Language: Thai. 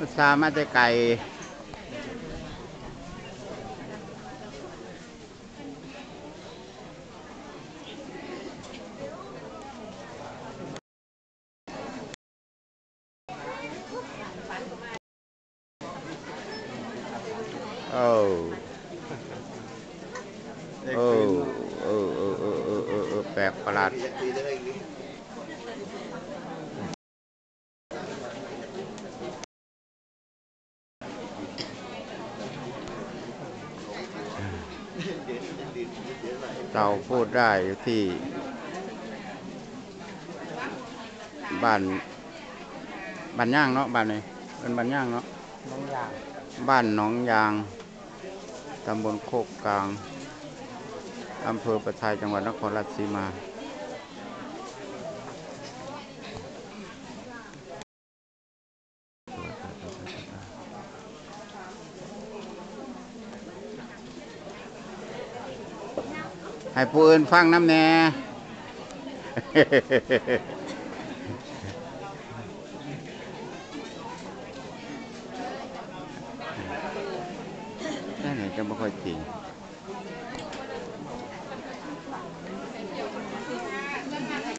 อุตส่าห์มาแต่ไกลโอ้โอ้เออเออเออเออเออเออแปลกประหลาด เราพูดได้อยู่ที่ บ้านบ้านย่างเนาะบ้านนี้เป็นบ้านย่างเนาะน้องอย่างบ้านหนองยางตำบลโคกกลางอำเภอประทายจังหวัดนครราชสีมา ให้ผู้อื่นฟังน้ำแน่นั่นไหนจะไม่ค่อยจริง